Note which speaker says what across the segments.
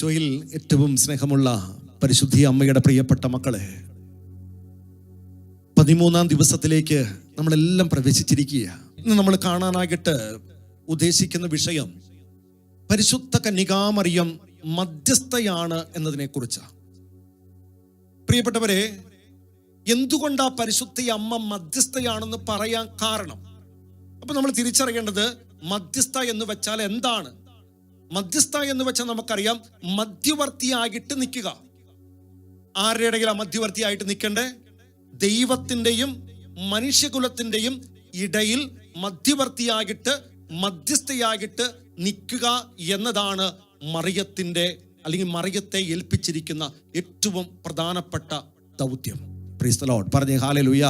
Speaker 1: ഈശോയിൽ ഏറ്റവും സ്നേഹമുള്ള പരിശുദ്ധി അമ്മയുടെ പ്രിയപ്പെട്ട മക്കളെ പതിമൂന്നാം ദിവസത്തിലേക്ക് നമ്മളെല്ലാം പ്രവേശിച്ചിരിക്കുക ഇന്ന് നമ്മൾ കാണാനായിട്ട് ഉദ്ദേശിക്കുന്ന വിഷയം പരിശുദ്ധ കന്യകാമറിയം മധ്യസ്ഥയാണ് എന്നതിനെ കുറിച്ചാണ് പ്രിയപ്പെട്ടവരെ എന്തുകൊണ്ടാ പരിശുദ്ധ അമ്മ മധ്യസ്ഥയാണെന്ന് പറയാൻ കാരണം? അപ്പൊ നമ്മൾ തിരിച്ചറിയേണ്ടത് മധ്യസ്ഥ എന്ന് വെച്ചാൽ എന്താണ്? മധ്യസ്ഥ എന്ന് വെച്ചാൽ നമുക്കറിയാം മധ്യവർത്തിയായിട്ട് നിൽക്കുക. ആരുടെ ഇടയിലാ മധ്യവർത്തിയായിട്ട് നിൽക്കണ്ടേ? ദൈവത്തിന്റെയും മനുഷ്യകുലത്തിന്റെയും ഇടയിൽ മധ്യവർത്തിയായിട്ട് മധ്യസ്ഥയായിട്ട് നിൽക്കുക എന്നതാണ് മറിയത്തിന്റെ അല്ലെങ്കിൽ മറിയത്തെ ഏൽപ്പിച്ചിരിക്കുന്ന ഏറ്റവും പ്രധാനപ്പെട്ട ദൗത്യം. പ്രീസ്തലോട്ട് പറഞ്ഞേ ഹാലലുയ.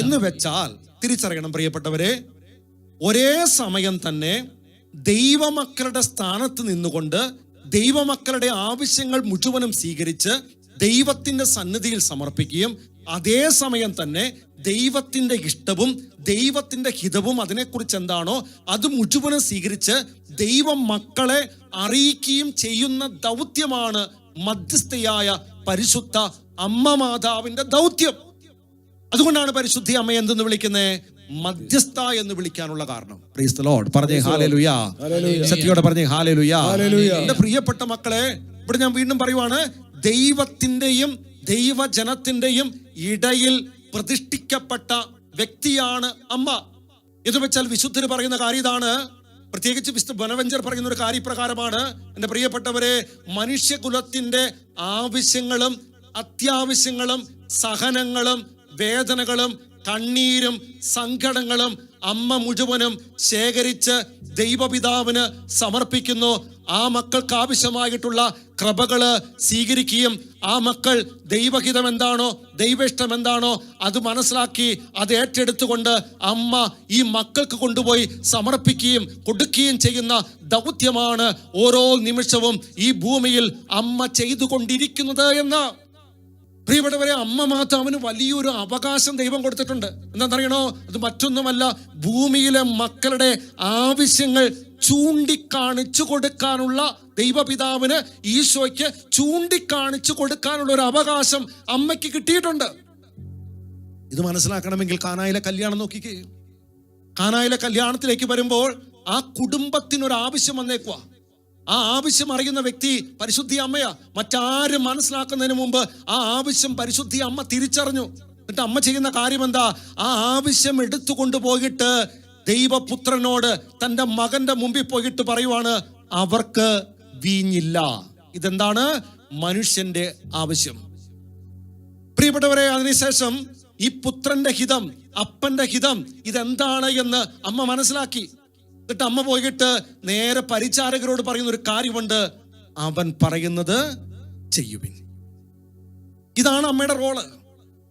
Speaker 1: എന്ന് വെച്ചാൽ തിരിച്ചറിയണം പ്രിയപ്പെട്ടവരെ ഒരേ സമയം തന്നെ ദൈവമക്കളുടെ സ്ഥാനത്ത് നിന്നുകൊണ്ട് ദൈവമക്കളുടെ ആവശ്യങ്ങൾ മുഴുവനും സ്വീകരിച്ച് ദൈവത്തിന്റെ സന്നിധിയിൽ സമർപ്പിക്കുകയും അതേസമയം തന്നെ ദൈവത്തിന്റെ ഇഷ്ടവും ദൈവത്തിന്റെ ഹിതവും അതിനെക്കുറിച്ച് എന്താണോ അത് മുഴുവനും സ്വീകരിച്ച് ദൈവം മക്കളെ അറിയിക്കുകയും ചെയ്യുന്ന ദൗത്യമാണ് മധ്യസ്ഥയായ പരിശുദ്ധ അമ്മ മാതാവിന്റെ ദൗത്യം. അതുകൊണ്ടാണ് പരിശുദ്ധി അമ്മ എന്തെന്ന് വിളിക്കുന്നത് മധ്യസ്ഥ എന്ന് വിളിക്കാനുള്ള കാരണം. പ്രീസ് ലോഡ്. പറഞ്ഞേ ഹാലലുയാ സത്യോടെ പറഞ്ഞേ ഹാലലുയാ എന്റെ പ്രിയപ്പെട്ട മക്കളെ ഇവിടെ ഞാൻ വീണ്ടും പറയുവാണ് ദൈവത്തിന്റെയും ദൈവജനത്തിന്റെയും ഇടയിൽ പ്രതിഷ്ഠിക്കപ്പെട്ട വ്യക്തിയാണ് അമ്മ. എന്ന് വെച്ചാൽ വിശുദ്ധന് പറയുന്ന കാര്യം ഇതാണ്. പ്രത്യേകിച്ച് വിശുദ്ധ ബനവഞ്ചർ പറയുന്ന ഒരു കാര്യപ്രകാരമാണ്. എന്റെ പ്രിയപ്പെട്ടവരെ മനുഷ്യകുലത്തിന്റെ ആവശ്യങ്ങളും അത്യാവശ്യങ്ങളും സഹനങ്ങളും വേദനകളും കണ്ണീരും സങ്കടങ്ങളും അമ്മ മുഴുവനും ശേഖരിച്ച് ദൈവപിതാവിന് സമർപ്പിക്കുന്നു. ആ മക്കൾക്ക് ആവശ്യമായിട്ടുള്ള കൃപകൾ സ്വീകരിക്കുകയും ആ മക്കൾ ദൈവഹിതം എന്താണോ ദൈവേഷ്ടം എന്താണോ അത് മനസ്സിലാക്കി അത് ഏറ്റെടുത്തുകൊണ്ട് അമ്മ ഈ മക്കൾക്ക് കൊണ്ടുപോയി സമർപ്പിക്കുകയും കൊടുക്കുകയും ചെയ്യുന്ന ദൗത്യമാണ് ഓരോ നിമിഷവും ഈ ഭൂമിയിൽ അമ്മ ചെയ്തുകൊണ്ടിരിക്കുന്നത് എന്ന്. പ്രിയപ്പെട്ടവരെ അമ്മ മാതാവിന് വലിയൊരു അവകാശം ദൈവം കൊടുത്തിട്ടുണ്ട്. എന്താണെന്നറിയണോ? അത് മറ്റൊന്നുമല്ല ഭൂമിയിലെ മക്കളുടെ ആവശ്യങ്ങൾ ചൂണ്ടിക്കാണിച്ചു കൊടുക്കാനുള്ള ദൈവപിതാവിന് ഈശോയ്ക്ക് ചൂണ്ടിക്കാണിച്ചു കൊടുക്കാനുള്ള ഒരു അവകാശം അമ്മയ്ക്ക് കിട്ടിയിട്ടുണ്ട്. ഇത് മനസ്സിലാക്കണമെങ്കിൽ കാനായിലെ കല്യാണം നോക്കിക്കേ. കാനായിലെ കല്യാണത്തിലേക്ക് വരുമ്പോൾ ആ കുടുംബത്തിനൊരു ആവശ്യം വന്നേക്കുക ആ ആവശ്യം അറിയുന്ന വ്യക്തി പരിശുദ്ധി അമ്മയാ. മറ്റാരും മനസ്സിലാക്കുന്നതിന് മുമ്പ് ആ ആവശ്യം പരിശുദ്ധി അമ്മ തിരിച്ചറിഞ്ഞു. എന്നിട്ട് അമ്മ ചെയ്യുന്ന കാര്യം എന്താ ആ ആവശ്യം എടുത്തു കൊണ്ടുപോയിട്ട് ദൈവപുത്രനോട് തന്റെ മകന്റെ മുമ്പിൽ പോയിട്ട് പറയുവാണ് അവർക്ക് വീഞ്ഞില്ല. ഇതെന്താണ്? മനുഷ്യന്റെ ആവശ്യം. പ്രിയപ്പെട്ടവരെ അതിനുശേഷം ഈ പുത്രന്റെ ഹിതം അപ്പന്റെ ഹിതം ഇതെന്താണ് എന്ന് അമ്മ മനസ്സിലാക്കി. എന്നിട്ട് അമ്മ പോയിട്ട് നേരെ പരിചാരകരോട് പറയുന്ന ഒരു കാര്യമുണ്ട്. അവൻ പറയുന്നത് ചെയ്യുവിൻ. ഇതാണ് അമ്മയുടെ റോൾ.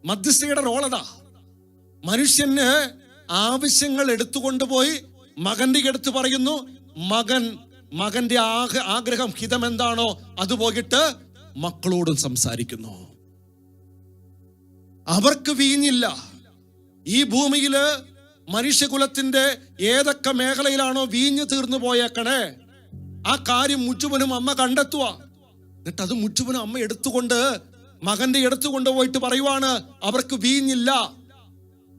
Speaker 1: മധ്യസ്ഥയുടെ റോൾ അതാ മനുഷ്യന് ആവശ്യങ്ങൾ എടുത്തുകൊണ്ട് പോയി മകന്റെ അടുത്ത് പറയുന്നു മകൻ മകന്റെ ആഗ്ര- ആഗ്രഹം ഹിതം എന്താണോ അത് പോയിട്ട് മക്കളോടും സംസാരിക്കുന്നു. അവർക്ക് വീഞ്ഞില്ല. ഈ ഭൂമിയിൽ മനുഷ്യകുലത്തിന്റെ ഏതൊക്കെ മേഖലയിലാണോ വീഞ്ഞു തീർന്നു പോയേക്കണേ ആ കാര്യം മുച്ചുവനും അമ്മ കണ്ടെത്തുക എന്നിട്ട് അത് മുച്ചുവനും അമ്മ എടുത്തുകൊണ്ട് മകന്റെ എടുത്തുകൊണ്ട് പോയിട്ട് പറയുവാണ് അവർക്ക് വീഞ്ഞില്ല.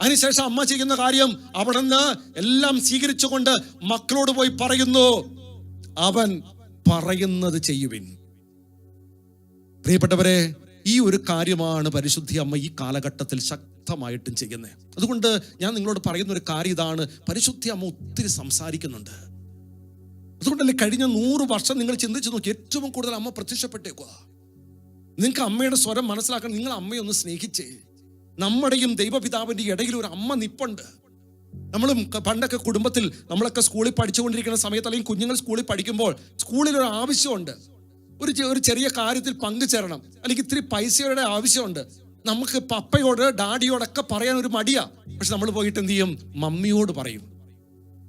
Speaker 1: അതിനുശേഷം അമ്മ ചെയ്യുന്ന കാര്യം അവിടുന്ന് എല്ലാം സ്വീകരിച്ചുകൊണ്ട് മക്കളോട് പോയി പറയുന്നു. അവൻ പറയുന്നത് ചെയ്യുവിൻ. പ്രിയപ്പെട്ടവരെ ഈ ഒരു കാര്യമാണ് പരിശുദ്ധി അമ്മ ഈ കാലഘട്ടത്തിൽ ശക്തമായിട്ടും ചെയ്യുന്നത് അതുകൊണ്ട് ഞാൻ നിങ്ങളോട് പറയുന്ന ഒരു കാര്യം ഇതാണ്. പരിശുദ്ധി അമ്മ ഒത്തിരി സംസാരിക്കുന്നുണ്ട്. അതുകൊണ്ടല്ലേ കഴിഞ്ഞ നൂറ് വർഷം നിങ്ങൾ ചിന്തിച്ചു നോക്കി ഏറ്റവും കൂടുതൽ അമ്മ പ്രത്യക്ഷപ്പെട്ടേക്കുക നിങ്ങൾക്ക് അമ്മയുടെ സ്വരം മനസ്സിലാക്കാൻ നിങ്ങൾ അമ്മയെ ഒന്ന് സ്നേഹിച്ചേ. നമ്മുടെയും ദൈവപിതാവിന്റെ ഇടയിൽ ഒരു അമ്മ നിപ്പുണ്ട്. നമ്മളും പണ്ടൊക്കെ കുടുംബത്തിൽ നമ്മളൊക്കെ സ്കൂളിൽ പഠിച്ചുകൊണ്ടിരിക്കുന്ന സമയത്ത് അല്ലെങ്കിൽ കുഞ്ഞുങ്ങൾ സ്കൂളിൽ പഠിക്കുമ്പോൾ സ്കൂളിൽ ഒരു ആവശ്യമുണ്ട്. ഒരു ഒരു ചെറിയ കാര്യത്തിൽ പങ്കുചേരണം. അല്ലെങ്കിൽ ഇത്തിരി പൈസയുടെ ആവശ്യമുണ്ട്. നമുക്ക് പപ്പയോട് ഡാഡിയോടൊക്കെ പറയാൻ ഒരു മടിയാ. പക്ഷെ നമ്മൾ പോയിട്ട് എന്ത് ചെയ്യും? മമ്മിയോട് പറയും.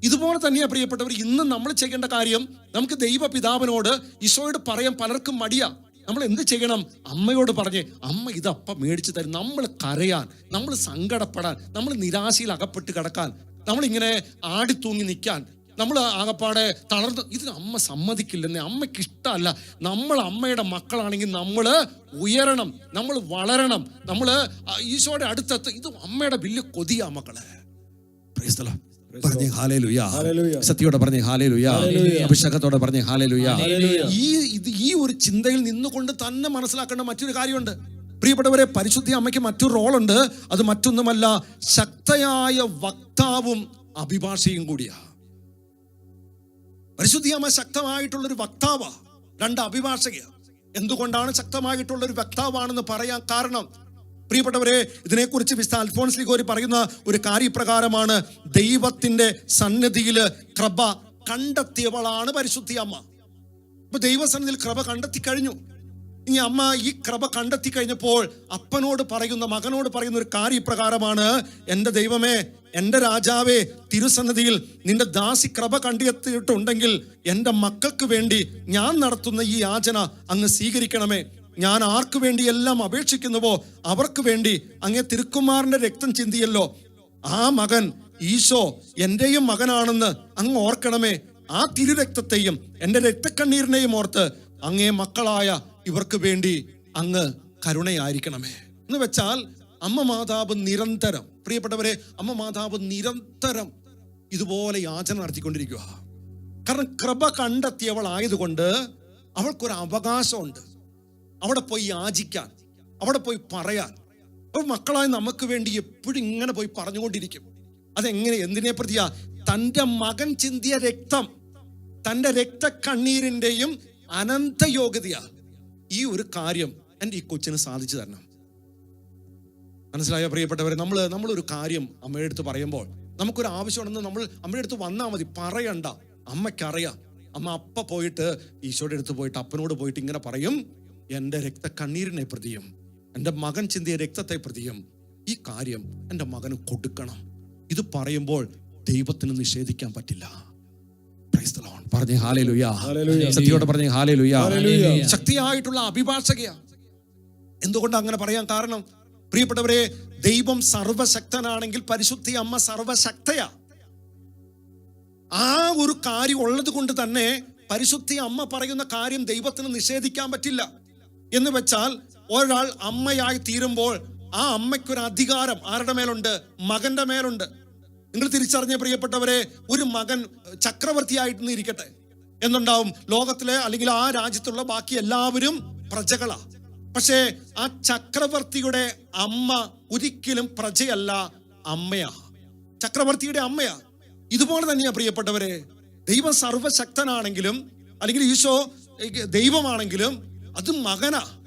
Speaker 1: ഇതുപോലെ തന്നെയാ പ്രിയപ്പെട്ടവർ ഇന്ന് നമ്മൾ ചെയ്യേണ്ട കാര്യം നമുക്ക് ദൈവ പിതാവിനോട് ഈശോയോട് പറയാൻ പലർക്കും മടിയാ. നമ്മൾ എന്ത് ചെയ്യണം? അമ്മയോട് പറഞ്ഞ് അമ്മ ഇതപ്പ മേടിച്ചു തരും. നമ്മൾ കരയാൻ നമ്മൾ സങ്കടപ്പെടാൻ നമ്മൾ നിരാശയിൽ അകപ്പെട്ട് കിടക്കാൻ നമ്മളിങ്ങനെ ആടിത്തൂങ്ങി നിൽക്കാൻ നമ്മൾ ആകപ്പാടെ തളർന്ന് ഇതിന് അമ്മ സമ്മതിക്കില്ലെന്നേ അമ്മയ്ക്ക് ഇഷ്ടമല്ല. നമ്മൾ അമ്മയുടെ മക്കളാണെങ്കിൽ നമ്മൾ ഉയരണം നമ്മൾ വളരണം നമ്മൾ ഈശോയുടെ അടുത്തെത്ത് ഇത് അമ്മയുടെ വലിയ കൊതിയാ മക്കളെ. പറഞ്ഞേ. സത്യോടെ പറഞ്ഞേ ഹാലേലുയാ
Speaker 2: ഹല്ലേലൂയ.
Speaker 1: അഭിഷേകത്തോടെ പറഞ്ഞേ
Speaker 2: ഹല്ലേലൂയ.
Speaker 1: ഈ ഇത് ഈ ഒരു ചിന്തയിൽ നിന്നുകൊണ്ട് തന്നെ മനസ്സിലാക്കേണ്ട മറ്റൊരു കാര്യമുണ്ട്. പ്രിയപ്പെട്ടവരെ പരിശുദ്ധി അമ്മയ്ക്ക് മറ്റൊരു റോളുണ്ട്. അത് മറ്റൊന്നുമല്ല ശക്തയായ വക്താവും അഭിഭാഷയും കൂടിയാ. പരിശുദ്ധി അമ്മ ശക്തമായിട്ടുള്ള ഒരു വക്താവാ രണ്ട് അഭിഭാഷക. എന്തുകൊണ്ടാണ് ശക്തമായിട്ടുള്ള ഒരു വക്താവാണെന്ന് പറയാൻ കാരണം? പ്രിയപ്പെട്ടവരെ ഇതിനെക്കുറിച്ച് വിശുദ്ധ അൽഫോൺസ് ലിഗോരി പറയുന്ന ഒരു കാര്യപ്രകാരമാണ് ദൈവത്തിന്റെ സന്നിധിയിൽ കൃപ കണ്ടെത്തിയവളാണ് പരിശുദ്ധി അമ്മ അപ്പൊ ദൈവസന്നിധിയിൽ കൃപ കണ്ടെത്തി കഴിഞ്ഞു ഇനി അമ്മ ഈ കൃപ കണ്ടെത്തി കഴിഞ്ഞപ്പോൾ അപ്പനോട് പറയുന്ന മകനോട് പറയുന്ന ഒരു കാര്യപ്രകാരമാണ് എന്റെ ദൈവമേ എന്റെ രാജാവേ തിരുസന്നിധിയിൽ നിന്റെ ദാസി കൃപ കണ്ടെത്തിയിട്ടുണ്ടെങ്കിൽ എന്റെ മക്കൾക്ക് വേണ്ടി ഞാൻ നടത്തുന്ന ഈ യാചന അങ്ങ് സ്വീകരിക്കണമേ. ഞാൻ ആർക്കു വേണ്ടി എല്ലാം അപേക്ഷിക്കുന്നുവോ അവർക്ക് വേണ്ടി അങ്ങേ തിരുക്കുമാറിന്റെ രക്തം ചിന്തിയല്ലോ. ആ മകൻ ഈശോ എന്റെയും മകനാണെന്ന് അങ്ങ് ഓർക്കണമേ. ആ തിരുരക്തത്തെയും എന്റെ രക്തക്കണ്ണീരിനെയും ഓർത്ത് അങ്ങേ മക്കളായ ഇവർക്ക് വേണ്ടി അങ്ങ് കരുണയായിരിക്കണമേ. എന്ന് വെച്ചാൽ അമ്മ മാതാവ് നിരന്തരം പ്രിയപ്പെട്ടവരെ അമ്മ മാതാവ് നിരന്തരം ഇതുപോലെ യാചന നടത്തിക്കൊണ്ടിരിക്കുക. കാരണം കൃപ കണ്ടെത്തിയവളായതുകൊണ്ട് അവൾക്കൊരു അവകാശമുണ്ട്. അവിടെ പോയി യാചിക്കാൻ അവിടെ പോയി പറയാൻ. അപ്പൊ മക്കളായ നമുക്ക് വേണ്ടി എപ്പോഴും ഇങ്ങനെ പോയി പറഞ്ഞുകൊണ്ടിരിക്കും. അതെങ്ങനെ? എന്തിനെ പ്രതിയാ തന്റെ മകൻ ചിന്തിയ രക്തം തന്റെ രക്തക്കണ്ണീരിന്റെയും അനന്ത യോഗ്യതയാ ഈ ഒരു കാര്യം എന്റെ ഈ കൊച്ചിന് സാധിച്ചു തരണം. മനസ്സിലായോ പ്രിയപ്പെട്ടവരെ? നമ്മൾ നമ്മളൊരു കാര്യം അമ്മയുടെ അടുത്ത് പറയുമ്പോൾ നമുക്കൊരു ആവശ്യമുണ്ടെന്ന് നമ്മൾ അമ്മയുടെ അടുത്ത് വന്നാൽ മതി. പറയണ്ട. അമ്മയ്ക്കറിയാം. അമ്മ അപ്പ പോയിട്ട് ഈശോയുടെ അടുത്ത് പോയിട്ട് അപ്പനോട് പോയിട്ട് ഇങ്ങനെ പറയും എന്റെ രക്തക്കണ്ണീരിനെ പ്രതിയും. എന്റെ മകൻ ചിന്തിയ രക്തത്തെ പ്രതിയും. ഈ കാര്യം എന്റെ മകന് കൊടുക്കണം. ഇത് പറയുമ്പോൾ ദൈവത്തിന് നിഷേധിക്കാൻ പറ്റില്ല. പറഞ്ഞേ ഹാലേലുയാ
Speaker 2: ഹല്ലേലൂയ.
Speaker 1: സത്യോടെ പറഞ്ഞേ ഹാലേലുയാ
Speaker 2: ഹല്ലേലൂയ.
Speaker 1: ശക്തിയായിട്ടുള്ള അഭിഭാഷകയാ. എന്തുകൊണ്ട് അങ്ങനെ പറയാൻ കാരണം? പ്രിയപ്പെട്ടവരെ ദൈവം സർവശക്തനാണെങ്കിൽ പരിശുദ്ധി അമ്മ സർവശക്തയാ. ആ ഒരു കാര്യം ഉള്ളത് കൊണ്ട് തന്നെ പരിശുദ്ധി അമ്മ പറയുന്ന കാര്യം ദൈവത്തിന് നിഷേധിക്കാൻ പറ്റില്ല. എന്ന് വെച്ചാൽ ഒരാൾ അമ്മയായി തീരുമ്പോൾ ആ അമ്മയ്ക്കൊരു അധികാരം ആരുടെ മേലുണ്ട്? മകന്റെ മേലുണ്ട്. നിങ്ങൾ തിരിച്ചറിഞ്ഞ പ്രിയപ്പെട്ടവരെ ഒരു മകൻ ചക്രവർത്തിയായിട്ട് ഇരിക്കട്ടെ എന്നുണ്ടാവും ലോകത്തിലെ അല്ലെങ്കിൽ ആ രാജ്യത്തുള്ള ബാക്കി എല്ലാവരും പ്രജകളാ. പക്ഷേ ആ ചക്രവർത്തിയുടെ അമ്മ ഒരിക്കലും പ്രജയല്ല അമ്മയാ. ചക്രവർത്തിയുടെ അമ്മയാ. ഇതുപോലെ തന്നെയാ പ്രിയപ്പെട്ടവരെ. ദൈവ സർവശക്തനാണെങ്കിലും അല്ലെങ്കിൽ ഈശോ ദൈവമാണെങ്കിലും അത് മകനാ.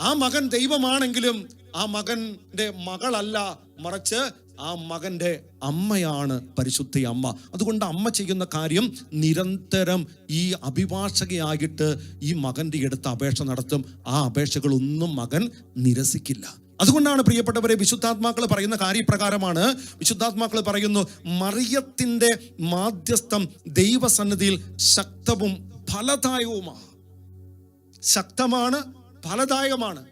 Speaker 1: ആ മകൻ ദൈവമാണെങ്കിലും ആ മകന്റെ മകളല്ല മറിച്ച് ആ മകന്റെ അമ്മയാണ് പരിശുദ്ധ അമ്മ. അതുകൊണ്ട് അമ്മ ചെയ്യുന്ന കാര്യം നിരന്തരം ഈ അഭിഭാഷകയായിട്ട് ഈ മകന്റെ അടുത്ത് അപേക്ഷ നടത്തും. ആ അപേക്ഷകളൊന്നും മകൻ നിരസിക്കില്ല. അതുകൊണ്ടാണ് പ്രിയപ്പെട്ടവരെ വിശുദ്ധാത്മാക്കൾ പറയുന്ന കാര്യപ്രകാരമാണ് വിശുദ്ധാത്മാക്കൾ പറയുന്നു മറിയത്തിന്റെ മാധ്യസ്ഥം ദൈവസന്നിധിയിൽ ശക്തവും ഫലദായകവുമാണ് ശക്തമാണ് ഫലദായകമാണ്.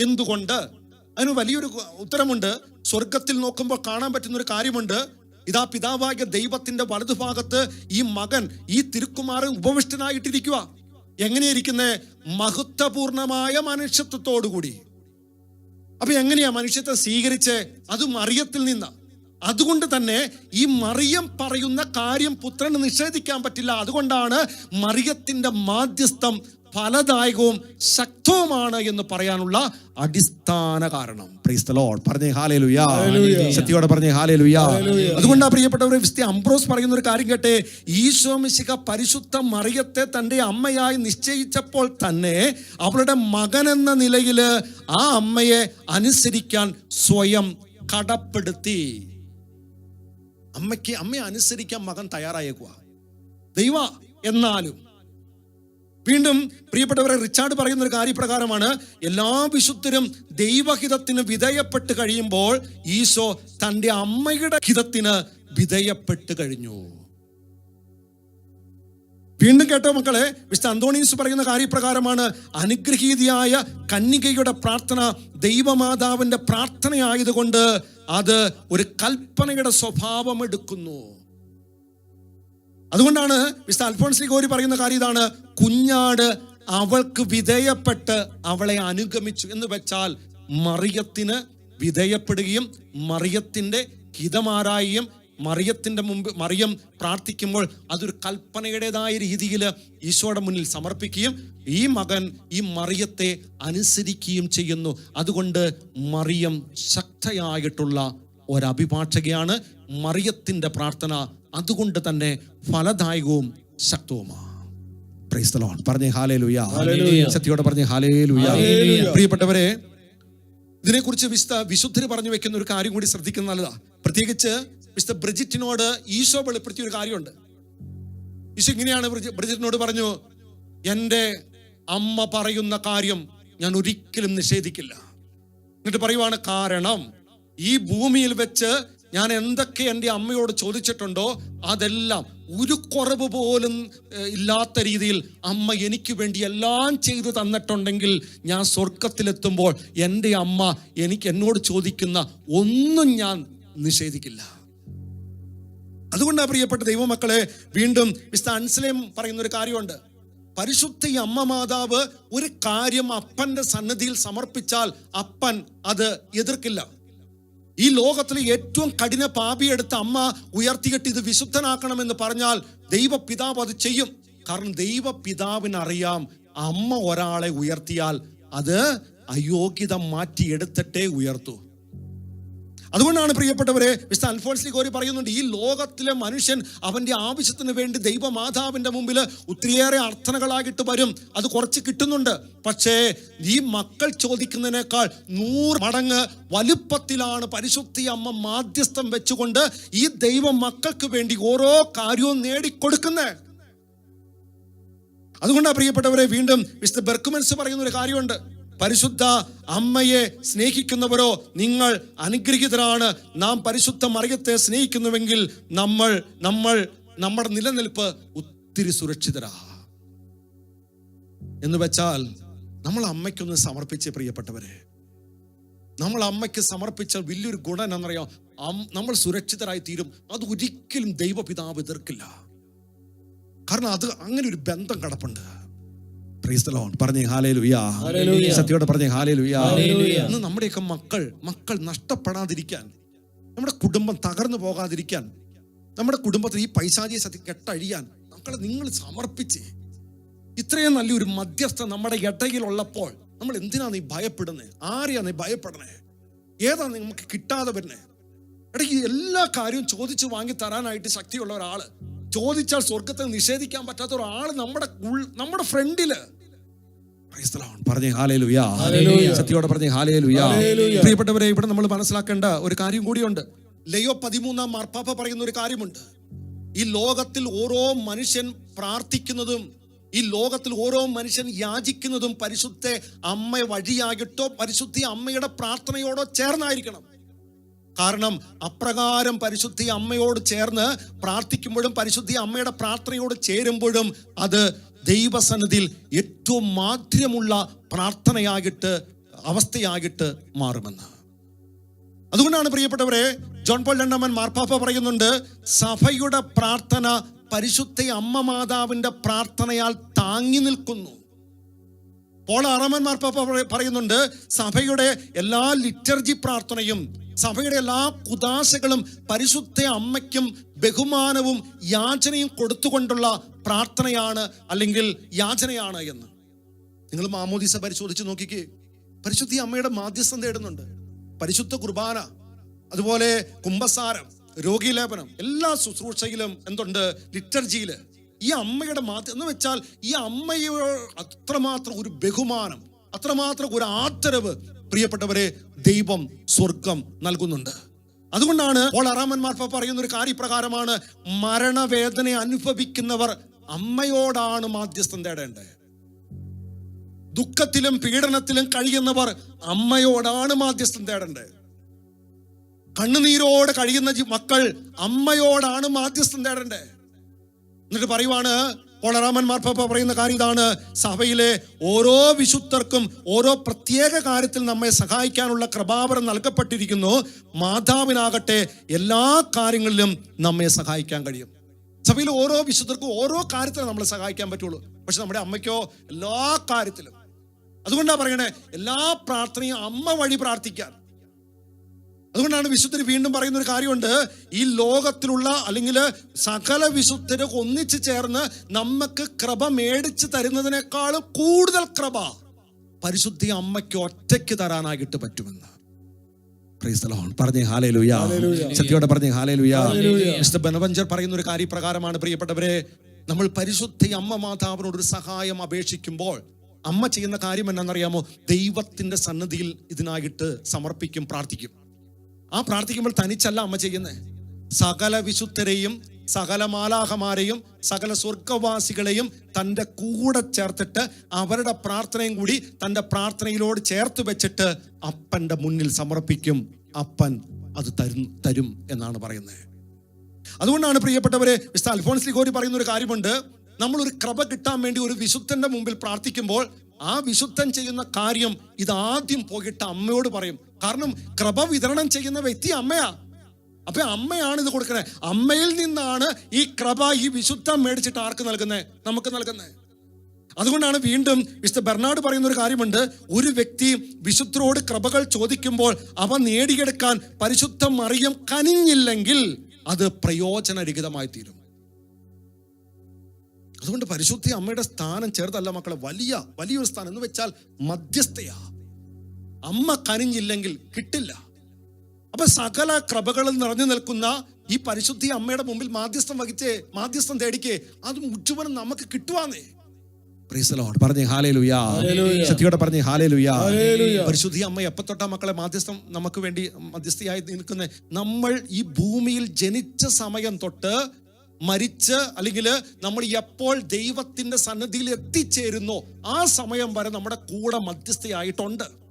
Speaker 1: എന്തുകൊണ്ട്? അതിന് വലിയൊരു ഉത്തരമുണ്ട്. സ്വർഗത്തിൽ നോക്കുമ്പോൾ കാണാൻ പറ്റുന്ന ഒരു കാര്യമുണ്ട്. ഇതാ പിതാവായ ദൈവത്തിന്റെ വലതുഭാഗത്ത് ഈ മകൻ ഈ തിരുക്കുമാരൻ ഉപവിഷ്ടനായിട്ടിരിക്കുക എങ്ങനെയിരിക്കുന്നേ? മഹത്വപൂർണമായ മനുഷ്യത്വത്തോടുകൂടി. അപ്പൊ എങ്ങനെയാ മനുഷ്യത്തെ സ്വീകരിച്ച്? അത് മറിയത്തിൽ നിന്ന്. അതുകൊണ്ട് തന്നെ ഈ മറിയം പറയുന്ന കാര്യം പുത്രന് നിഷേധിക്കാൻ പറ്റില്ല. അതുകൊണ്ടാണ് മറിയത്തിന്റെ മാധ്യസ്ഥം ഫലദായകവും ശക്തവുമാണ് എന്ന് പറയാനുള്ള അടിസ്ഥാന കാരണം. Praise the Lord. പറഞ്ഞേ ഹാലേ
Speaker 2: ലുയാ
Speaker 1: ശക്തിയോടെ പറഞ്ഞേ ഹാലേ
Speaker 2: ലുയാ
Speaker 1: അതുകൊണ്ടാണ് പ്രിയപ്പെട്ടവരെ വിസ്തി അംബ്രോസ് പറയുന്ന ഒരു കാര്യം കേട്ടെ. ഈശോ മിശിക പരിശുദ്ധ മറിയത്തെ തന്റെ അമ്മയായി നിശ്ചയിച്ചപ്പോൾ തന്നെ അവളുടെ മകൻ എന്ന നിലയിൽ ആ അമ്മയെ അനുസരിക്കാൻ സ്വയം കടപ്പെടുത്തി. അമ്മയ്ക്ക് അമ്മയെ അനുസരിക്കാൻ മകൻ തയ്യാറായേക്കുക ദൈവ എന്നാലും വീണ്ടും പ്രിയപ്പെട്ടവരെ റിച്ചാർഡ് പറയുന്ന ഒരു കാര്യപ്രകാരമാണ് എല്ലാ വിശുദ്ധരും ദൈവഹിതത്തിന് വിധേയപ്പെട്ട് കഴിയുമ്പോൾ ഈശോ തന്റെ അമ്മയുടെ ഹിതത്തിന് വിധേയപ്പെട്ട് കഴിഞ്ഞു. വീണ്ടും കേട്ടോ മക്കളെ മിസ്റ്റർ അന്തോണീസ് പറയുന്ന കാര്യപ്രകാരമാണ് അനുഗ്രഹീതിയായ കന്യകയുടെ പ്രാർത്ഥന ദൈവമാതാവിന്റെ പ്രാർത്ഥനയായതുകൊണ്ട് അത് ഒരു കൽപ്പനയുടെ സ്വഭാവം എടുക്കുന്നു. അതുകൊണ്ടാണ് മിസ്റ്റർ അൽഫോൺസ് ഗോരി പറയുന്ന കാര്യം ഇതാണ്. കുഞ്ഞാട് അവൾക്ക് വിധേയപ്പെട്ട് അവളെ അനുഗമിച്ചു എന്ന് വെച്ചാൽ മറിയത്തിന് വിധേയപ്പെടുകയും മറിയത്തിന്റെ ഹിതമാരായും മറിയത്തിന്റെ മുമ്പ് മറിയം പ്രാർത്ഥിക്കുമ്പോൾ അതൊരു കൽപ്പനയുടേതായ രീതിയിൽ ഈശോയുടെ മുന്നിൽ സമർപ്പിക്കുകയും ഈ മകൻ ഈ മറിയത്തെ അനുസരിക്കുകയും ചെയ്യുന്നു. അതുകൊണ്ട് മറിയം ശക്തയായിട്ടുള്ള ഒരഭിഭാഷകയാണ് മറിയത്തിന്റെ പ്രാർത്ഥന. അതുകൊണ്ട് തന്നെ ഫലദായകവും ശക്തവുമാണ് ലോർഡ് പറഞ്ഞേ ശക്തിയോടെ പറഞ്ഞേ ഹാലേലുയ പ്രിയപ്പെട്ടവരെ ഇതിനെക്കുറിച്ച് വിശുദ്ധ വിശുദ്ധര് പറഞ്ഞു വെക്കുന്ന ഒരു കാര്യം കൂടി ശ്രദ്ധിക്കുന്ന നല്ലതാ. പ്രത്യേകിച്ച് മിസ്റ്റർ ബ്രിജിറ്റിനോട് ഈശോ വെളിപ്പെടുത്തിയ ഒരു കാര്യമുണ്ട്. ഈശോ ഇങ്ങനെയാണ് ബ്രിജിറ്റിനോട് പറഞ്ഞു എന്റെ അമ്മ പറയുന്ന കാര്യം ഞാൻ ഒരിക്കലും നിഷേധിക്കില്ല. എന്നിട്ട് പറയുവാണ് കാരണം ഈ ഭൂമിയിൽ വെച്ച് ഞാൻ എന്തൊക്കെ എന്റെ അമ്മയോട് ചോദിച്ചിട്ടുണ്ടോ അതെല്ലാം ഒരു കുറവ് പോലും ഇല്ലാത്ത രീതിയിൽ അമ്മ എനിക്ക് വേണ്ടി എല്ലാം ചെയ്തു തന്നിട്ടുണ്ടെങ്കിൽ ഞാൻ സ്വർഗത്തിലെത്തുമ്പോൾ എന്റെ അമ്മ എനിക്ക് എന്നോട് ചോദിക്കുന്ന ഒന്നും ഞാൻ നിഷേധിക്കില്ല. അതുകൊണ്ടാണ് പ്രിയപ്പെട്ട ദൈവമക്കളെ വീണ്ടും മിസ്റ്റർ അൻസലേം പറയുന്ന ഒരു കാര്യമുണ്ട്. പരിശുദ്ധ ഈ അമ്മ മാതാവ് ഒരു കാര്യം അപ്പന്റെ സന്നദ്ധിയിൽ സമർപ്പിച്ചാൽ അപ്പൻ അത് എതിർക്കില്ല. ഈ ലോകത്തിലെ ഏറ്റവും കഠിന പാപിയെടുത്ത അമ്മ ഉയർത്തിയിട്ട് ഇത് വിശുദ്ധനാക്കണമെന്ന് പറഞ്ഞാൽ ദൈവപിതാവ് അത് ചെയ്യും. കാരണം ദൈവപിതാവിനറിയാം അമ്മ ഒരാളെ ഉയർത്തിയാൽ അത് അയോഗ്യത മാറ്റിയെടുത്തിട്ടേ ഉയർത്തൂ. അതുകൊണ്ടാണ് പ്രിയപ്പെട്ടവരെ മിസ്റ്റർ അൽഫോൺസി കോരി പറയുന്നുണ്ട് ഈ ലോകത്തിലെ മനുഷ്യൻ അവന്റെ ആവശ്യത്തിന് വേണ്ടി ദൈവമാതാവിന്റെ മുമ്പിൽ ഒത്തിരിയേറെ അർത്ഥനകളായിട്ട് വരും. അത് കുറച്ച് കിട്ടുന്നുണ്ട്. പക്ഷേ ഈ മക്കൾ ചോദിക്കുന്നതിനേക്കാൾ നൂറ് മടങ്ങ് വലുപ്പത്തിലാണ് പരിശുദ്ധി അമ്മ മാധ്യസ്ഥം വെച്ചുകൊണ്ട് ഈ ദൈവ മക്കൾക്ക് വേണ്ടി ഓരോ കാര്യവും നേടിക്കൊടുക്കുന്നത് അതുകൊണ്ടാണ് പ്രിയപ്പെട്ടവരെ വീണ്ടും മിസ്റ്റർ ബെർക്കുമെൻസ് പറയുന്ന ഒരു കാര്യമുണ്ട്. പരിശുദ്ധ അമ്മയെ സ്നേഹിക്കുന്നവരോ നിങ്ങൾ അനുഗ്രഹീതരാണ്. നാം പരിശുദ്ധ മറിയത്തെ സ്നേഹിക്കുന്നുവെങ്കിൽ നമ്മൾ നമ്മൾ നമ്മുടെ നിലനിൽപ്പ് ഒത്തിരി സുരക്ഷിതരാ. എന്ന് വെച്ചാൽ നമ്മൾ അമ്മയ്ക്കൊന്ന് സമർപ്പിച്ച് പ്രിയപ്പെട്ടവരെ. നമ്മൾ അമ്മയ്ക്ക് സമർപ്പിച്ച വലിയൊരു ഗുണം എന്നറിയാം നമ്മൾ സുരക്ഷിതരായി തീരും. അത് ഒരിക്കലും ദൈവപിതാവ് എതിർക്കില്ല. കാരണം അത് അങ്ങനെ ഒരു ബന്ധം കിടപ്പുണ്ട്. Lord. പറഞ്ഞേ ഹാലേലുയാ സത്യോടെ പറഞ്ഞേ ഇന്ന് നമ്മുടെയൊക്കെ മക്കൾ മക്കൾ നഷ്ടപ്പെടാതിരിക്കാൻ നമ്മുടെ കുടുംബം തകർന്നു പോകാതിരിക്കാൻ നമ്മുടെ കുടുംബത്തിൽ ഈ പൈശാചിയെ സത്യ കെട്ടഴിയാൻ മക്കളെ നിങ്ങൾ സമർപ്പിച്ച് ഇത്രയും നല്ലൊരു മധ്യസ്ഥ നമ്മുടെ ഇടയിലുള്ളപ്പോൾ നമ്മൾ എന്തിനാ നീ ഭയപ്പെടുന്നത് ആരെയാ നീ ഭയപ്പെടണേ ഏതാ നമുക്ക് കിട്ടാതെ വരുന്നത് ഇടയ്ക്ക് എല്ലാ കാര്യവും ചോദിച്ചു വാങ്ങി തരാനായിട്ട് ശക്തിയുള്ള ഒരാൾ. ചോദിച്ചാൽ സ്വർഗത്തിൽ നിഷേധിക്കാൻ പറ്റാത്ത ഒരാൾ നമ്മുടെ നമ്മുടെ ഫ്രണ്ടിൽ. പറഞ്ഞേ ഹാലേലുയാ സത്യോടെ പറഞ്ഞേ ഹാലേലുയാ പ്രിയപ്പെട്ടവരെ ഇവിടെ നമ്മൾ മനസ്സിലാക്കേണ്ട ഒരു കാര്യം കൂടിയുണ്ട്. ലയോ പതിമൂന്നാം മാർപ്പാപ്പ പറയുന്ന ഒരു കാര്യമുണ്ട്. ഈ ലോകത്തിൽ ഓരോ മനുഷ്യൻ പ്രാർത്ഥിക്കുന്നതും ഈ ലോകത്തിൽ ഓരോ മനുഷ്യൻ യാചിക്കുന്നതും പരിശുദ്ധ അമ്മ വഴിയാകിട്ടോ പരിശുദ്ധി അമ്മയുടെ പ്രാർത്ഥനയോടോ ചേർന്നായിരിക്കണം. കാരണം അപ്രകാരം പരിശുദ്ധി അമ്മയോട് ചേർന്ന് പ്രാർത്ഥിക്കുമ്പോഴും പരിശുദ്ധി അമ്മയുടെ പ്രാർത്ഥനയോട് ചേരുമ്പോഴും അത് ദൈവസന്നിധിയിൽ ഏറ്റവും മാധുര്യമുള്ള പ്രാർത്ഥനയാകിട്ട് അവസ്ഥയാകിട്ട് മാറുമെന്ന്. അതുകൊണ്ടാണ് പ്രിയപ്പെട്ടവരെ ജോൺ പോൾ രണ്ടാമൻ മാർപ്പാപ്പ പറയുന്നുണ്ട് സഭയുടെ പ്രാർത്ഥന പരിശുദ്ധ അമ്മ മാതാവിന്റെ പ്രാർത്ഥനയാൽ താങ്ങി നിൽക്കുന്നു. പോൾ ആറാമൻ മാർപ്പാപ്പ പറയുന്നുണ്ട് സഭയുടെ എല്ലാ ലിറ്റർജി പ്രാർത്ഥനയും സഭയുടെ എല്ലാ കുദാശകളും പരിശുദ്ധ അമ്മയ്ക്കും ബഹുമാനവും യാചനയും കൊടുത്തുകൊണ്ടുള്ള പ്രാർത്ഥനയാണ് അല്ലെങ്കിൽ യാചനയാണ് എന്ന്. നിങ്ങൾ മാമോദിസ പരിശോധിച്ച് നോക്കിക്കേ. പരിശുദ്ധി അമ്മയുടെ മാധ്യസ്ഥം തേടുന്നുണ്ട്. പരിശുദ്ധ കുർബാന അതുപോലെ കുംഭസാരം രോഗീലേപനം എല്ലാ ശുശ്രൂഷയിലും എന്തുണ്ട്? ലിറ്റർജിയിൽ. ഈ അമ്മയുടെ മാധ്യ എന്ന് വെച്ചാൽ ഈ അമ്മയോ അത്രമാത്രം ഒരു ബഹുമാനം അത്രമാത്രം ഒരു ആദരവ് പ്രിയപ്പെട്ടവരെ ദൈവം സ്വർഗം നൽകുന്നുണ്ട്. അതുകൊണ്ടാണ് പോൾ അറാമൻ പറയുന്ന ഒരു കാര്യപ്രകാരമാണ് മരണവേദന അനുഭവിക്കുന്നവർ അമ്മയോടാണ് മാധ്യസ്ഥം തേടേണ്ടത്. ദുഃഖത്തിലും പീഡനത്തിലും കഴിയുന്നവർ അമ്മയോടാണ് മാധ്യസ്ഥം തേടേണ്ടത്. കണ്ണുനീരോടെ കഴിയുന്ന മക്കൾ അമ്മയോടാണ് മാധ്യസ്ഥം തേടേണ്ടത്. എന്നിട്ട് പറയുവാണ് പോളറാമൻ മാർപ്പാപ്പ പറയുന്ന കാര്യം ഇതാണ്. സഭയിലെ ഓരോ വിശുദ്ധർക്കും ഓരോ പ്രത്യേക കാര്യത്തിൽ നമ്മെ സഹായിക്കാനുള്ള കൃപാവരം നൽകപ്പെട്ടിരിക്കുന്നു. മാതാവിനാകട്ടെ എല്ലാ കാര്യങ്ങളിലും നമ്മെ സഹായിക്കാൻ കഴിയും. സഭയിൽ ഓരോ വിശുദ്ധർക്കും ഓരോ കാര്യത്തിലും നമ്മളെ സഹായിക്കാൻ പറ്റുള്ളൂ. പക്ഷെ നമ്മുടെ അമ്മയ്ക്കോ എല്ലാ കാര്യത്തിലും. അതുകൊണ്ടാണ് പറയണേ എല്ലാ പ്രാർത്ഥനയും അമ്മ വഴി പ്രാർത്ഥിക്കാൻ. അതുകൊണ്ടാണ് വിശുദ്ധർ വീണ്ടും പറയുന്ന ഒരു കാര്യമുണ്ട്. ഈ ലോകത്തിലുള്ള അല്ലെങ്കിൽ സകല വിശുദ്ധരെ ഒന്നിച്ചു ചേർന്ന് നമുക്ക് കൃപ മേടിച്ച് തരുന്നതിനേക്കാൾ കൂടുതൽ കൃപ പരിശുദ്ധി അമ്മയ്ക്ക് ഒറ്റയ്ക്ക് തരാനായിട്ട് പറ്റുമെന്ന്. സത്യോടെ പറഞ്ഞേ മിസ്റ്റർ ബനവഞ്ചർ പറയുന്ന ഒരു കാര്യപ്രകാരമാണ് പ്രിയപ്പെട്ടവരെ നമ്മൾ പരിശുദ്ധി അമ്മ മാതാവിനോട് ഒരു സഹായം അപേക്ഷിക്കുമ്പോൾ അമ്മ ചെയ്യുന്ന കാര്യം എന്നാണെന്നറിയാമോ? ദൈവത്തിന്റെ സന്നദ്ധിയിൽ ഇതിനായിട്ട് സമർപ്പിക്കും പ്രാർത്ഥിക്കും. ആ പ്രാർത്ഥിക്കുമ്പോൾ തനിച്ചല്ല അമ്മ ചെയ്യുന്നത് സകല വിശുദ്ധരെയും സകല മാലാഹമാരെയും സകല സ്വർഗവാസികളെയും തന്റെ കൂടെ ചേർത്തിട്ട് അവരുടെ പ്രാർത്ഥനയും കൂടി തന്റെ പ്രാർത്ഥനയിലോട് ചേർത്ത് വെച്ചിട്ട് അപ്പന്റെ മുന്നിൽ സമർപ്പിക്കും. അപ്പൻ അത് തരും തരും എന്നാണ് പറയുന്നത്. അതുകൊണ്ടാണ് പ്രിയപ്പെട്ടവരെ മിസ്റ്റർ അൽഫോൺസ് ലിഗോരി പറയുന്ന ഒരു കാര്യമുണ്ട്. നമ്മൾ ഒരു കൃപ കിട്ടാൻ വേണ്ടി ഒരു വിശുദ്ധന്റെ മുമ്പിൽ പ്രാർത്ഥിക്കുമ്പോൾ ആ വിശുദ്ധൻ ചെയ്യുന്ന കാര്യം ഇത് ആദ്യം പോയിട്ട് അമ്മയോട് പറയും. കാരണം കൃപ വിതരണം ചെയ്യുന്ന വ്യക്തി അമ്മയാ. അപ്പൊ അമ്മയാണ് ഇത് കൊടുക്കണേ. അമ്മയിൽ നിന്നാണ് ഈ കൃപ ഈ വിശുദ്ധം മേടിച്ചിട്ട് ആർക്ക് നൽകുന്നത് നമുക്ക് നൽകുന്നത് അതുകൊണ്ടാണ് വീണ്ടും മിസ്റ്റർ ബെർണാഡ് പറയുന്ന ഒരു കാര്യമുണ്ട്. ഒരു വ്യക്തി വിശുദ്ധരോട് കൃപകൾ ചോദിക്കുമ്പോൾ അവ നേടിയെടുക്കാൻ പരിശുദ്ധ മറിയം കനിഞ്ഞില്ലെങ്കിൽ അത് പ്രയോജനരഹിതമായി തീരും അതുകൊണ്ട് പരിശുദ്ധി അമ്മയുടെ സ്ഥാനം ചെറുതല്ല മക്കളെ വലിയ വലിയൊരു സ്ഥാനം എന്ന് വെച്ചാൽ മധ്യസ്ഥയാ. അമ്മ കനിഞ്ഞില്ലെങ്കിൽ കിട്ടില്ല. അപ്പൊ സകല കൃപകളും നിറഞ്ഞു നിൽക്കുന്ന ഈ പരിശുദ്ധി അമ്മയുടെ മുമ്പിൽ മാധ്യസ്ഥം വഹിച്ചേ മാധ്യസ്ഥം തേടിക്കേ അത് മുഴുവനും നമുക്ക് കിട്ടുവാന്നേ. പറഞ്ഞേ പരിശുദ്ധി അമ്മ മക്കളെ മാധ്യസ്ഥം നമുക്ക് വേണ്ടി മധ്യസ്ഥയായി നിൽക്കുന്ന? നമ്മൾ ഈ ഭൂമിയിൽ ജനിച്ച സമയം തൊട്ട് മരിച്ച് അല്ലെങ്കിൽ നമ്മൾ എപ്പോൾ ദൈവത്തിന്റെ സന്നദ്ധിയിൽ എത്തിച്ചേരുന്നോ ആ സമയം വരെ നമ്മുടെ കൂടെ മധ്യസ്ഥയായിട്ടുണ്ട്.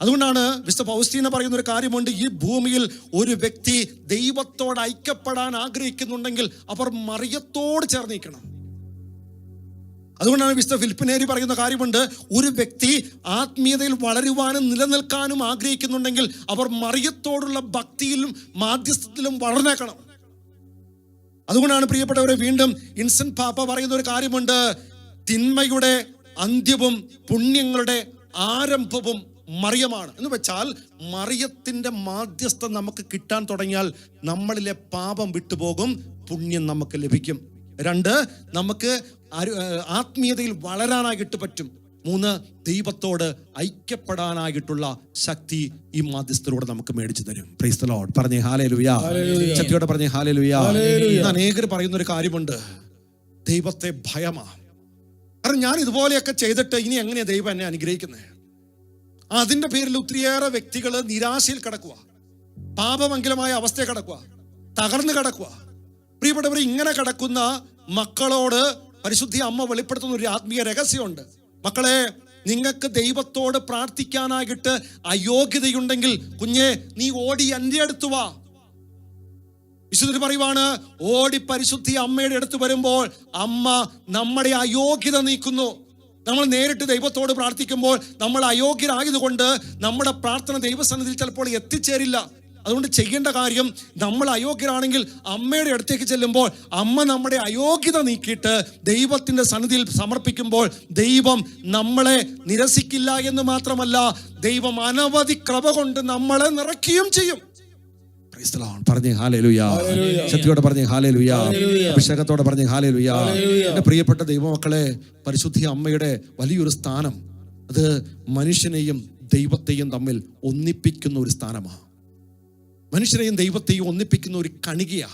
Speaker 1: അതുകൊണ്ടാണ് വിശുദ്ധ പൗസ്റ്റീന പറയുന്ന ഒരു കാര്യമുണ്ട് ഈ ഭൂമിയിൽ ഒരു വ്യക്തി ദൈവത്തോട് ഐക്യപ്പെടാൻ ആഗ്രഹിക്കുന്നുണ്ടെങ്കിൽ അവർ മറിയത്തോട് ചേർന്നിരിക്കണം. അതുകൊണ്ടാണ് വിശുദ്ധ ഫിലിപ്പിനേരി പറയുന്ന കാര്യമുണ്ട് ഒരു വ്യക്തി ആത്മീയതയിൽ വളരുവാനും നിലനിൽക്കാനും ആഗ്രഹിക്കുന്നുണ്ടെങ്കിൽ അവർ മറിയത്തോടുള്ള ഭക്തിയിലും മാധ്യസ്ഥത്തിലും വളർന്നേക്കണം. അതുകൊണ്ടാണ് പ്രിയപ്പെട്ടവരെ വീണ്ടും ഇൻസൻ പാപ്പ പറയുന്ന ഒരു കാര്യമുണ്ട് തിന്മയുടെ അന്ത്യവും പുണ്യങ്ങളുടെ ആരംഭവും മറിയമാണ്. എന്ന് വെച്ചാൽ മറിയത്തിന്റെ മാധ്യസ്ഥം നമുക്ക് കിട്ടാൻ തുടങ്ങിയാൽ നമ്മളിലെ പാപം വിട്ടുപോകും പുണ്യം നമുക്ക് ലഭിക്കും. രണ്ട് നമുക്ക് ആത്മീയതയിൽ വളരാനായിട്ട് പറ്റും. മൂന്ന് ദൈവത്തോട് ഐക്യപ്പെടാനായിട്ടുള്ള ശക്തി ഈ മാധ്യസ്ഥരോട് നമുക്ക് മേടിച്ചു തരും. പ്രൈസ് ദി ലോർഡ് പറഞ്ഞേ ഹാലേ ലുയാ ശക്തിയോടെ പറഞ്ഞേ ഹാലേ ലുയാ ഇന്ന് അനേകർ പറയുന്ന ഒരു കാര്യമുണ്ട്. ദൈവത്തെ ഭയമാ. കാരണം ഞാൻ ഇതുപോലെയൊക്കെ ചെയ്തിട്ട് ഇനി എങ്ങനെയാ ദൈവം എന്നെ അനുഗ്രഹിക്കുന്നത് അതിന്റെ പേരിൽ ഒത്തിരിയേറെ വ്യക്തികൾ നിരാശയിൽ കിടക്കുക. പാപമംഗലമായ അവസ്ഥയെ കിടക്കുക. തകർന്നു കിടക്കുക. പ്രിയപ്പെട്ടവർ ഇങ്ങനെ കിടക്കുന്ന മക്കളോട് പരിശുദ്ധി അമ്മ വെളിപ്പെടുത്തുന്ന ഒരു ആത്മീയ രഹസ്യമുണ്ട്. മക്കളെ നിങ്ങൾക്ക് ദൈവത്തോട് പ്രാർത്ഥിക്കാനായിട്ട് അയോഗ്യതയുണ്ടെങ്കിൽ കുഞ്ഞെ നീ ഓടി എന്റെ അടുത്ത് വാ. വിശുദ്ധർ പറയുവാണ് ഓടി പരിശുദ്ധി അമ്മയുടെ അടുത്ത് വരുമ്പോൾ അമ്മ നമ്മുടെ അയോഗ്യത നീക്കുന്നു. നമ്മൾ നേരിട്ട് ദൈവത്തോട് പ്രാർത്ഥിക്കുമ്പോൾ നമ്മൾ അയോഗ്യരായതുകൊണ്ട് നമ്മുടെ പ്രാർത്ഥന ദൈവസന്നിധിയിൽ ചിലപ്പോൾ എത്തിച്ചേരില്ല. അതുകൊണ്ട് ചെയ്യേണ്ട കാര്യം നമ്മൾ അയോഗ്യരാണെങ്കിൽ അമ്മയുടെ അടുത്തേക്ക് ചെല്ലുമ്പോൾ അമ്മ നമ്മുടെ അയോഗ്യത നീക്കിയിട്ട് ദൈവത്തിന്റെ സന്നിധിയിൽ സമർപ്പിക്കുമ്പോൾ ദൈവം നമ്മളെ നിരസിക്കില്ല എന്ന് മാത്രമല്ല ദൈവം അനവധി ക്രമ കൊണ്ട് നമ്മളെ നിറയ്ക്കുകയും ചെയ്യും. ശക്തിയോടെ പറഞ്ഞേ ഹാലേലുയാ. അഭിഷേകത്തോടെ പറഞ്ഞേ ഹാലേലുയാ. എന്റെ പ്രിയപ്പെട്ട ദൈവമക്കളെ പരിശുദ്ധി അമ്മയുടെ വലിയൊരു സ്ഥാനം. അത് മനുഷ്യനെയും ദൈവത്തെയും തമ്മിൽ ഒന്നിപ്പിക്കുന്ന ഒരു സ്ഥാനമാണ്. മനുഷ്യനെയും ദൈവത്തെയും ഒന്നിപ്പിക്കുന്ന ഒരു കണികയാ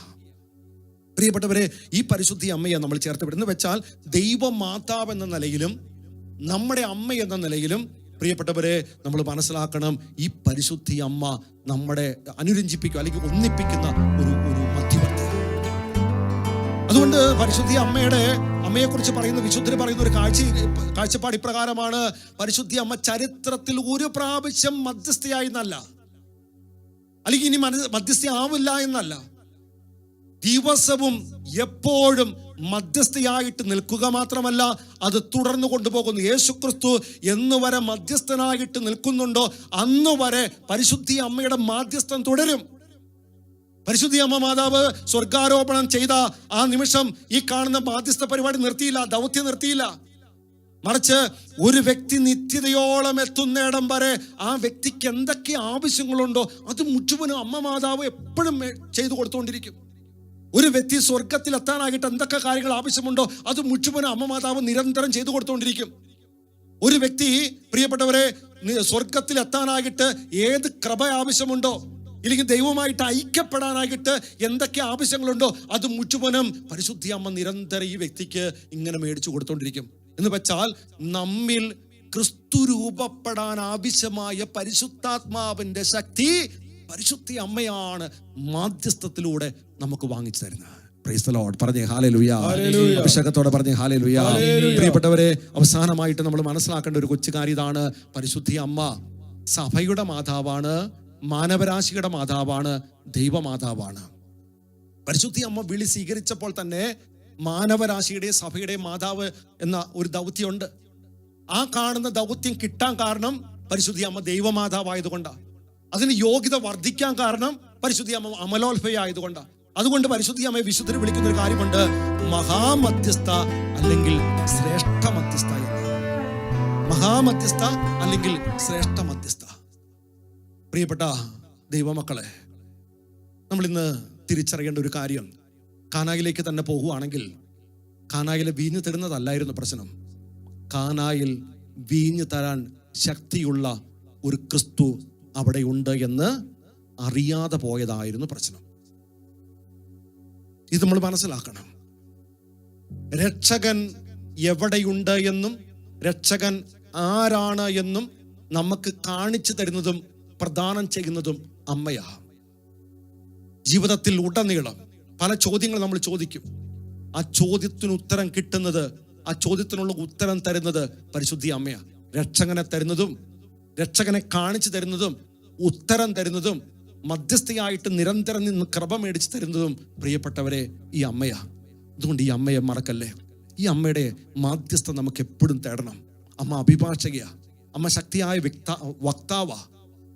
Speaker 1: പ്രിയപ്പെട്ടവരെ ഈ പരിശുദ്ധി അമ്മയെ നമ്മൾ ചേർത്ത് വിടുന്നു വെച്ചാൽ ദൈവമാതാവ് എന്ന നിലയിലും നമ്മുടെ അമ്മ എന്ന നിലയിലും പ്രിയപ്പെട്ടവരെ നമ്മൾ മനസ്സിലാക്കണം ഈ പരിശുദ്ധി അമ്മ നമ്മുടെ അനുരഞ്ജിപ്പിക്കുക അല്ലെങ്കിൽ ഒന്നിപ്പിക്കുന്ന ഒരു ഒരു മധ്യവർത്തി അതുകൊണ്ട് പരിശുദ്ധി അമ്മയുടെ അമ്മയെ കുറിച്ച് പറയുന്ന വിശുദ്ധർ പറയുന്ന ഒരു കാഴ്ച കാഴ്ചപ്പാട് ഇപ്രകാരമാണ് പരിശുദ്ധി അമ്മ ചരിത്രത്തിൽ ഒരു പ്രാവശ്യം മധ്യസ്ഥയായി എന്നല്ല. അല്ലെങ്കിൽ ഇനി മനസ് മധ്യസ്ഥയാവില്ല എന്നല്ല. ദിവസവും എപ്പോഴും മധ്യസ്ഥയായിട്ട് നിൽക്കുക മാത്രമല്ല അത് തുടർന്നു കൊണ്ടുപോകുന്നു. യേശുക്രിസ്തു എന്ന് വരെ മധ്യസ്ഥനായിട്ട് നിൽക്കുന്നുണ്ടോ? അന്ന് വരെ പരിശുദ്ധി അമ്മയുടെ മാധ്യസ്ഥം തുടരും. പരിശുദ്ധി അമ്മ മാതാവ് സ്വർഗാരോപണം ചെയ്ത ആ നിമിഷം ഈ കാണുന്ന ബാധ്യസ്ഥ പരിപാടി നിർത്തിയില്ല ദൗത്യം നിർത്തിയില്ല. മറിച്ച് ഒരു വ്യക്തി നിത്യതയോളം എത്തുന്നിടം വരെ ആ വ്യക്തിക്ക് എന്തൊക്കെ ആവശ്യങ്ങളുണ്ടോ അത് മുഴുവനും അമ്മ മാതാവ് എപ്പോഴും ചെയ്തു കൊടുത്തുകൊണ്ടിരിക്കും. ഒരു വ്യക്തി സ്വർഗത്തിൽ എത്താനായിട്ട് എന്തൊക്കെ കാര്യങ്ങൾ ആവശ്യമുണ്ടോ അത് മുഴുവനും അമ്മ മാതാവ് നിരന്തരം ചെയ്തു കൊടുത്തുകൊണ്ടിരിക്കും ഒരു വ്യക്തി പ്രിയപ്പെട്ടവരെ സ്വർഗത്തിൽ എത്താനായിട്ട് ഏത് കൃപ ആവശ്യമുണ്ടോ ഇല്ലെങ്കിൽ ദൈവമായിട്ട് ഐക്യപ്പെടാനായിട്ട് എന്തൊക്കെ ആവശ്യങ്ങളുണ്ടോ അത് മുഴുവനും പരിശുദ്ധി അമ്മ നിരന്തരം ഈ വ്യക്തിക്ക് ഇങ്ങനെ മേടിച്ചു കൊടുത്തോണ്ടിരിക്കും. എന്ന് വെച്ചാൽ നമ്മിൽ ക്രിസ്തു രൂപപ്പെടാൻ ആവശ്യമായ പരിശുദ്ധാത്മാവിന്റെ ശക്തി പരിശുദ്ധി അമ്മയാണ് മാധ്യസ്ഥത്തിലൂടെ നമുക്ക് വാങ്ങിച്ചു തരുന്നത്. അഭിഷേകത്തോടെ പറഞ്ഞേ പ്രിയപ്പെട്ടവരെ അവസാനമായിട്ട് നമ്മൾ മനസ്സിലാക്കേണ്ട ഒരു കൊച്ചു കാര്യം ഇതാണ്. പരിശുദ്ധി അമ്മ സഭയുടെ മാതാവാണ് മാനവരാശിയുടെ മാതാവാണ് ദൈവമാതാവാണ്. പരിശുദ്ധി അമ്മ വിളി സ്വീകരിച്ചപ്പോൾ തന്നെ മാനവരാശിയുടെ സഭയുടെ മാതാവ് എന്ന ഒരു ദൗത്യമുണ്ട്. ആ കാണുന്ന ദൗത്യം കിട്ടാൻ കാരണം പരിശുദ്ധി അമ്മ ദൈവമാതാവായതുകൊണ്ടാണ്. അതിന് യോഗ്യത വർദ്ധിക്കാൻ കാരണം പരിശുദ്ധി അമ്മ അമലോത്ഭയായതുകൊണ്ടാണ് അതുകൊണ്ട് പരിശുദ്ധി അമ്മയെ വിശുദ്ധന് വിളിക്കുന്ന ഒരു കാര്യമുണ്ട്. മഹാമധ്യസ്ഥ അല്ലെങ്കിൽ ശ്രേഷ്ഠ മധ്യസ്ഥ എന്ന്. മഹാമധ്യസ്ഥ അല്ലെങ്കിൽ ശ്രേഷ്ഠ മധ്യസ്ഥ പ്രിയപ്പെട്ട ദൈവമക്കളെ നമ്മൾ ഇന്ന് തിരിച്ചറിയേണ്ട ഒരു കാര്യം. കാനായിലേക്ക് തന്നെ പോകുവാണെങ്കിൽ കാനായിലെ വീഞ്ഞു തരുന്നതല്ലായിരുന്നു പ്രശ്നം. കാനായിൽ വീഞ്ഞു തരാൻ ശക്തിയുള്ള ഒരു ക്രിസ്തു അവിടെ ഉണ്ട് എന്ന് അറിയാതെ പോയതായിരുന്നു പ്രശ്നം. ഇത് നമ്മൾ മനസ്സിലാക്കണം. രക്ഷകൻ എവിടെയുണ്ട് എന്നും രക്ഷകൻ ആരാണ് എന്നും നമുക്ക് കാണിച്ചു തരുന്നതും പ്രദാനം ചെയ്യുന്നതും അമ്മയാ. ജീവിതത്തിൽ ഉടനീളം പല ചോദ്യങ്ങൾ നമ്മൾ ചോദിക്കും. ആ ചോദ്യത്തിന് ഉത്തരം കിട്ടുന്നത് ആ ചോദ്യത്തിനുള്ള ഉത്തരം തരുന്നത് പരിശുദ്ധി അമ്മയാ. രക്ഷകനെ തരുന്നതും രക്ഷകനെ കാണിച്ചു തരുന്നതും ഉത്തരം തരുന്നതും മധ്യസ്ഥയായിട്ട് നിരന്തരം നിന്ന് കൃപ മേടിച്ചു തരുന്നതും പ്രിയപ്പെട്ടവരെ ഈ അമ്മയാ. അതുകൊണ്ട് ഈ അമ്മയെ മറക്കല്ലേ? ഈ അമ്മയുടെ മാധ്യസ്ഥ നമുക്ക് എപ്പോഴും തേടണം. അമ്മ അഭിഭാഷകയാ. അമ്മ ശക്തിയായ വ്യക്ത വക്താവാ.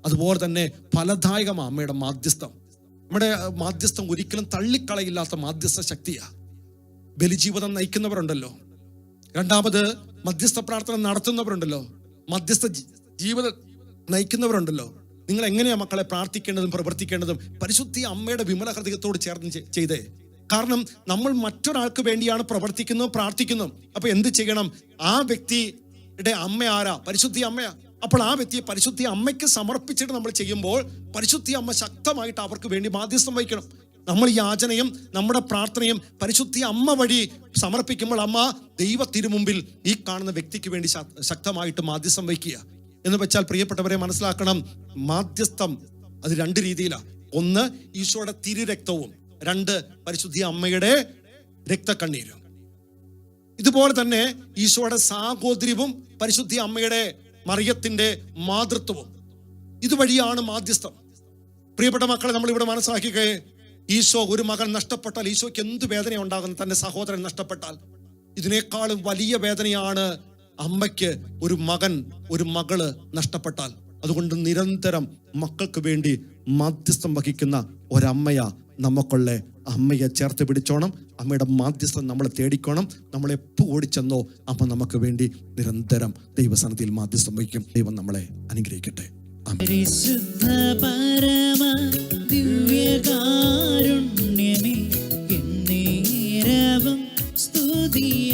Speaker 1: അതുപോലെ തന്നെ ഫലദായകമാ അമ്മയുടെ മാധ്യസ്ഥം. നമ്മുടെ മാധ്യസ്ഥം ഒരിക്കലും തള്ളിക്കളയില്ലാത്ത മാധ്യസ്ഥ ശക്തിയാ. ബലിജീവിതം നയിക്കുന്നവരുണ്ടല്ലോ. രണ്ടാമത് മധ്യസ്ഥ പ്രാർത്ഥന നടത്തുന്നവരുണ്ടല്ലോ. മധ്യസ്ഥ ജീവിതം നയിക്കുന്നവരുണ്ടല്ലോ. നിങ്ങൾ എങ്ങനെയാ മക്കളെ പ്രാർത്ഥിക്കേണ്ടതും പ്രവർത്തിക്കേണ്ടതും? പരിശുദ്ധി അമ്മയുടെ വിമല ഹൃദയത്തോട് ചേർന്ന് ചെയ്തേ. കാരണം നമ്മൾ മറ്റൊരാൾക്ക് വേണ്ടിയാണ് പ്രവർത്തിക്കുന്നതും പ്രാർത്ഥിക്കുന്നു അപ്പൊ എന്ത് ചെയ്യണം? ആ വ്യക്തിയുടെ അമ്മ ആരാ? പരിശുദ്ധി അമ്മയാ അപ്പോൾ ആ വ്യക്തിയെ പരിശുദ്ധി അമ്മയ്ക്ക് സമർപ്പിച്ചിട്ട് നമ്മൾ ചെയ്യുമ്പോൾ പരിശുദ്ധി അമ്മ ശക്തമായിട്ട് അവർക്ക് വേണ്ടി മാധ്യസ്ഥം വഹിക്കണം. നമ്മൾ യാചനയും നമ്മുടെ പ്രാർത്ഥനയും പരിശുദ്ധി അമ്മ വഴി സമർപ്പിക്കുമ്പോൾ അമ്മ ദൈവത്തിനു മുമ്പിൽ ഈ കാണുന്ന വ്യക്തിക്ക് വേണ്ടി ശക്തമായിട്ട് മാധ്യസ്ഥം വഹിക്കുക. എന്ന് വെച്ചാൽ പ്രിയപ്പെട്ടവരെ മനസ്സിലാക്കണം മാധ്യസ്ഥം അത് രണ്ട് രീതിയിലാണ് ഒന്ന് ഈശോയുടെ തിരുരക്തവും രണ്ട് പരിശുദ്ധി അമ്മയുടെ രക്തക്കണ്ണീരും. ഇതുപോലെ തന്നെ ഈശോയുടെ സാഹോദര്യവും പരിശുദ്ധി അമ്മയുടെ മറിയത്തിന്റെ മാതൃത്വവും. ഇതുവഴിയാണ് മാധ്യസ്ഥം. പ്രിയപ്പെട്ട മക്കളെ നമ്മൾ ഇവിടെ മനസ്സിലാക്കിക്കേ ഈശോ ഒരു മകൻ നഷ്ടപ്പെട്ടാൽ ഈശോയ്ക്ക് എന്ത് വേദന ഉണ്ടാകുന്നു തന്റെ സഹോദരൻ നഷ്ടപ്പെട്ടാൽ. ഇതിനേക്കാളും വലിയ വേദനയാണ് അമ്മയ്ക്ക് ഒരു മകൻ ഒരു മകൾ നഷ്ടപ്പെട്ടാൽ അതുകൊണ്ട് നിരന്തരം മക്കൾക്ക് വേണ്ടി മാധ്യസ്ഥം വഹിക്കുന്ന ഒരമ്മയ നമുക്കുള്ള അമ്മയെ ചേർത്ത് പിടിച്ചോണം. അമ്മയുടെ മാധ്യസ്ഥം നമ്മളെ തേടിക്കോണം. നമ്മൾ എപ്പോൾ ഓടിച്ചെന്നോ അമ്മ നമുക്ക് വേണ്ടി നിരന്തരം ദൈവസനത്തിൽ മാധ്യസ്ഥം വഹിക്കും. ദൈവം നമ്മളെ അനുഗ്രഹിക്കട്ടെ.
Speaker 2: പരിശുദ്ധ പരമ ദിവ്യകാരുണ്യമേ എന്നേരവും സ്തുതി